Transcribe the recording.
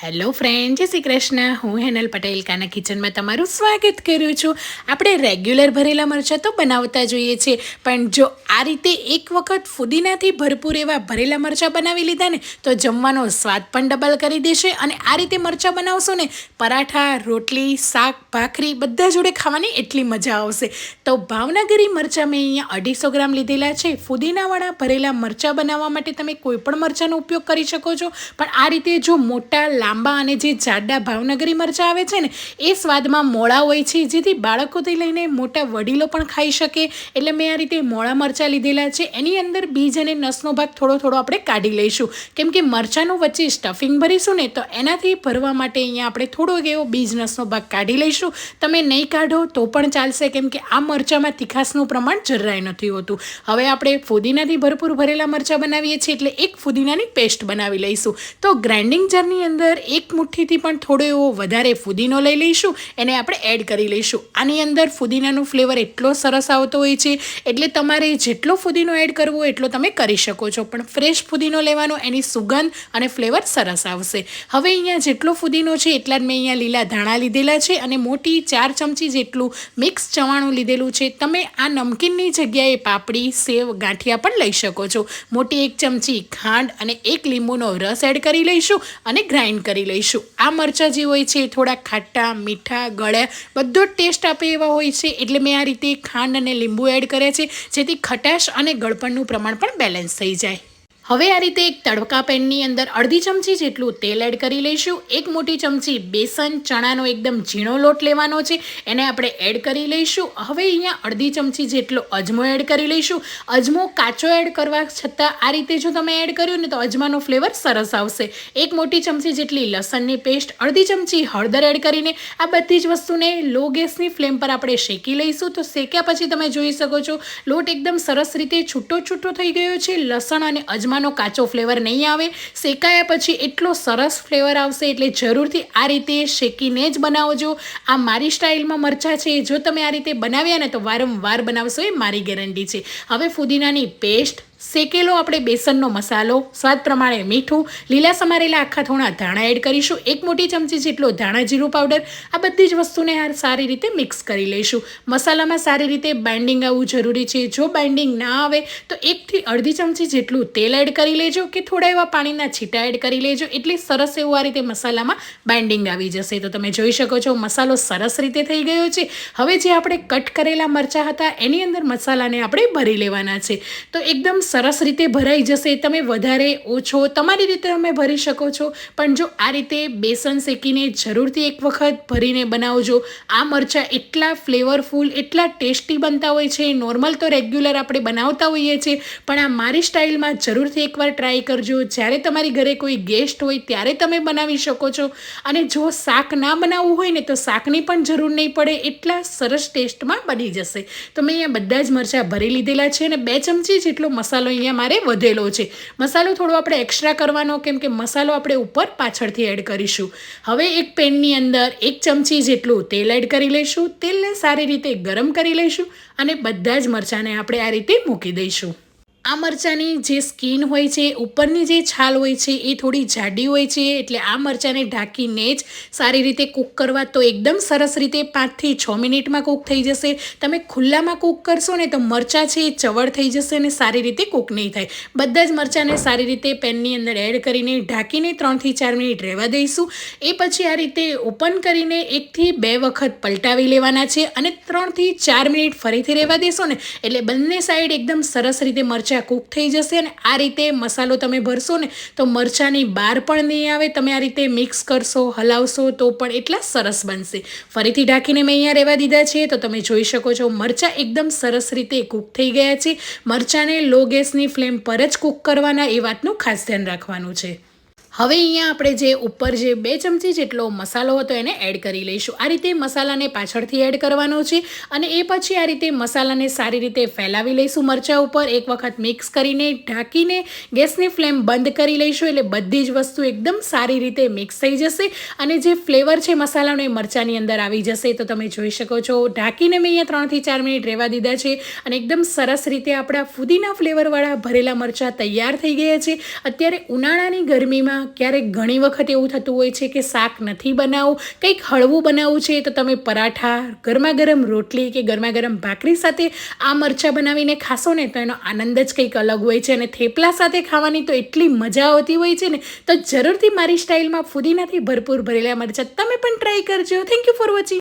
Hello friend જય શ્રી કૃષ્ણ. હું હેનલ પટેલ, કાના કિચનમાં તમારું સ્વાગત કરું છું. આપણે રેગ્યુલર ભરેલા મરચાં તો બનાવતા જોઈએ છીએ પણ જો આ રીતે એક વખત ફુદીનાથી ભરપૂર એવા ભરેલા મરચાં બનાવી લીધા ને, તો જમવાનો સ્વાદ પણ ડબલ કરી દેશે અને આ રીતે મરચાં બનાવશો ને, પરાઠા, રોટલી, શાક, ભાખરી બધા જોડે ખાવાની એટલી મજા આવશે. તો ભાવનગરી મરચાં મેં અહીંયા અઢીસો ગ્રામ લીધેલા છે. ફુદીનાવાળા ભરેલા મરચાં બનાવવા માટે તમે કોઈ પણ મરચાંનો ઉપયોગ કરી શકો છો, પણ આ રીતે જો મોટા લાંબા અને જે જાડા ભાવનગરી મરચાં આવે છે ને, એ સ્વાદમાં મોળા હોય છે, જેથી બાળકોથી લઈને મોટા વડીલો પણ ખાઈ શકે. એટલે મેં આ રીતે મોળા મરચાં લીધેલા છે. એની અંદર બીજ અને નસનો ભાગ થોડો થોડો આપણે કાઢી લઈશું. કેમ કે મરચાંનું વચ્ચે સ્ટફિંગ ભરીશું ને, તો એનાથી ભરવા માટે અહીંયા આપણે થોડોક એવો બીજ નસનો ભાગ કાઢી લઈશું. તમે નહીં કાઢો તો પણ ચાલશે, કેમ કે આ મરચાંમાં તીખાસનું પ્રમાણ જરાય નથી હોતું. હવે આપણે ફુદીનાથી ભરપૂર ભરેલા મરચાં બનાવીએ છીએ, એટલે એક ફુદીનાની પેસ્ટ બનાવી લઈશું. તો ગ્રાઇન્ડિંગ જારની અંદર એક મુઠ્ઠીથી પણ થોડો એવો વધારે ફુદીનો લઈ લઈશું. એને આપણે એડ કરી લઈશું. આની અંદર ફુદીનાનું ફ્લેવર એટલો સરસ આવતો હોય છે, એટલે તમારે જેટલો ફુદીનો એડ કરવો એટલો તમે કરી શકો છો. પણ ફ્રેશ ફુદીનો લેવાનો એની સુગંધ અને ફ્લેવર સરસ આવશે. હવે અહીંયા જેટલો ફુદીનો છે એટલા જ મેં અહીંયા લીલા ધાણા લીધેલા છે અને મોટી ચાર ચમચી જેટલું મિક્સ ચવાણું લીધેલું છે. તમે આ નમકીનની જગ્યાએ પાપડી, સેવ, ગાંઠિયા પણ લઈ શકો છો. મોટી એક ચમચી ખાંડ અને એક લીંબુનો રસ એડ કરી લઈશું અને ગ્રાઇન્ડ કરી લઈશું. આ મરચાં જે હોય છે એ થોડા ખાટા, મીઠા, ગળ્યા, બધો જ ટેસ્ટ આપે એવા હોય છે. એટલે મેં આ રીતે ખાંડ અને લીંબુ એડ કર્યા છે, જેથી ખટાશ અને ગળપણનું પ્રમાણ પણ બેલેન્સ થઈ જાય. હવે આ રીતે એક તડકા પેનની અંદર અડધી ચમચી જેટલું તેલ એડ કરી લઈશું. એક મોટી ચમચી બેસન, ચણાનો એકદમ ઝીણો લોટ લેવાનો છે. એને આપણે એડ કરી લઈશું. હવે અહીંયા અડધી ચમચી જેટલો અજમો એડ કરી લઈશું. અજમો કાચો એડ કરવા છતાં આ રીતે જો તમે એડ કર્યું ને તો અજમાનો ફ્લેવર સરસ આવશે. એક મોટી ચમચી જેટલી લસણની પેસ્ટ, અડધી ચમચી હળદર એડ કરીને આ બધી જ વસ્તુને લો ગેસની ફ્લેમ પર આપણે શેકી લઈશું. તો શેક્યા પછી તમે જોઈ શકો છો, લોટ એકદમ સરસ રીતે છૂટો છૂટો થઈ ગયો છે. લસણ અને અજમા અજમાનો કાચો ફ્લેવર નહીં આવે. શેકાયા પછી એટલો સરસ ફ્લેવર આવશે એટલે જરૂરથી આ રીતે શેકીને જ બનાવજો. આ મારી સ્ટાઇલમાં મરચાં છે જો તમે આ રીતે બનાવ્યા ને તો વારંવાર બનાવશો એ મારી ગેરંટી છે. હવે ફુદીનાની પેસ્ટ શેકેલો આપણે બેસનનો મસાલો, સ્વાદ પ્રમાણે મીઠું, લીલા સમારેલા આખા થોડા ધાણા એડ કરીશું. એક મોટી ચમચી જેટલો ધાણા જીરું પાવડર. આ બધી જ વસ્તુને સારી રીતે મિક્સ કરી લઈશું. મસાલામાં સારી રીતે બાઇન્ડિંગ આવવું જરૂરી છે. જો બાઇન્ડિંગ ના આવે, તો એકથી અડધી ચમચી જેટલું તેલ એડ કરી લેજો કે થોડા એવા પાણીના છીટા એડ કરી લેજો. એટલે સરસ એવું આ રીતે મસાલામાં બાઇન્ડિંગ આવી જશે. તો તમે જોઈ શકો છો, મસાલો સરસ રીતે થઈ ગયો છે. હવે જે આપણે કટ કરેલા મરચાં હતા, એની અંદર મસાલાને આપણે ભરી લેવાના છે. તો એકદમ સરસ રીતે ભરાઈ જશે, તમે વધારે ઓછો તમારી રીતે તમે ભરી શકો છો. પણ જો આ રીતે બેસન શેકીને જરૂરથી એક વખત ભરીને બનાવજો. આ મરચાં એટલા ફ્લેવરફુલ એટલા ટેસ્ટી બનતા હોય છે. નોર્મલ તો રેગ્યુલર આપણે બનાવતા હોઈએ છીએ, પણ આ મારી સ્ટાઇલમાં જરૂરથી એકવાર ટ્રાય કરજો. જ્યારે તમારી ઘરે કોઈ ગેસ્ટ હોય, ત્યારે તમે બનાવી શકો છો. અને જો શાક ના બનાવવું હોય ને, તો શાકની પણ જરૂર નહીં પડે. એટલા સરસ ટેસ્ટમાં બની જશે. તો મેં અહીંયા બધા જ મરચાં ભરી લીધેલા છે અને બે ચમચી જેટલો મસાલો અહીંયા મારે વધેલો છે. મસાલો થોડો આપણે એક્સ્ટ્રા કરવાનો, કેમ કે મસાલો આપણે ઉપર પાછળથી એડ કરીશું. હવે એક પેનની અંદર એક ચમચી જેટલું તેલ એડ કરી લઈશું. તેલને સારી રીતે ગરમ કરી લઈશું અને બધા જ મરચાંને આપણે આ રીતે મૂકી દઈશું. આ મરચાંની જે સ્કીન હોય છે, ઉપરની જે છાલ હોય છે, એ થોડી જાડી હોય છે, એટલે આ મરચાંને ઢાંકીને જ સારી રીતે કૂક કરવા તો એકદમ સરસ રીતે પાંચથી છ મિનિટમાં કૂક થઈ જશે. તમે ખુલ્લામાં કૂક કરશો ને તો મરચાં છે એ ચવડ થઈ જશે અને સારી રીતે કૂક નહીં થાય. બધા જ મરચાંને સારી રીતે પેનની અંદર એડ કરીને ઢાંકીને ત્રણથી ચાર મિનિટ રહેવા દઈશું. એ પછી આ રીતે ઓપન કરીને એકથી બે વખત પલટાવી લેવાના છે અને ત્રણથી ચાર મિનિટ ફરીથી રહેવા દેશો ને. એટલે બંને સાઈડ એકદમ સરસ રીતે મરચાં મરચાં કૂક થઈ જશે અને આ રીતે મસાલો તમે ભરશો ને તો મરચાંની બહાર પણ નહીં આવે, તમે આ રીતે મિક્સ કરશો, હલાવશો તો પણ એટલા સરસ બનશે. ફરીથી ઢાંકીને મેં અહીંયા રહેવા દીધા છે, તો તમે જોઈ શકો છો મરચાં એકદમ સરસ રીતે કૂક થઈ ગયા છે. મરચાંને લો ગેસની ફ્લેમ પર જ કૂક કરવાના, એ વાતનું ખાસ ધ્યાન રાખવાનું છે. હવે અહીંયા આપણે જે ઉપર જે બે ચમચી જેટલો મસાલો હતો એને એડ કરી લઈશું. આ રીતે મસાલાને પાછળથી એડ કરવાનો છે અને એ પછી આ રીતે મસાલાને સારી રીતે ફેલાવી લઈશું મરચાં ઉપર. એક વખત મિક્સ કરીને ઢાંકીને ગેસની ફ્લેમ બંધ કરી લઈશું એટલે બધી જ વસ્તુ એકદમ સારી રીતે મિક્સ થઈ જશે અને જે ફ્લેવર છે મસાલાનો એ મરચાંની અંદર આવી જશે. તો તમે જોઈ શકો છો, ઢાંકીને મેં અહીંયા ત્રણથી ચાર મિનિટ રહેવા દીધા છે અને એકદમ સરસ રીતે આપણા ફુદીના ફ્લેવરવાળા ભરેલા મરચાં તૈયાર થઈ ગયા છે. અત્યારે ઉનાળાની ગરમીમાં ક્યારેક ઘણી વખત એવું થતું હોય છે કે શાક નથી બનાવવું કંઈક હળવું બનાવવું છે, તો તમે પરાઠા ગરમા ગરમ રોટલી કે ગરમા ગરમ ભાખરી સાથે આ મરચાં બનાવીને ખાશો ને, તો એનો આનંદ જ કંઈક અલગ હોય છે અને થેપલા સાથે ખાવાની તો એટલી મજા આવતી હોય છે ને, તો જરૂરથી મારી સ્ટાઇલમાં ફુદીનાથી ભરપૂર ભરેલા મરચાં તમે પણ ટ્રાય કરજો. Thank you for watching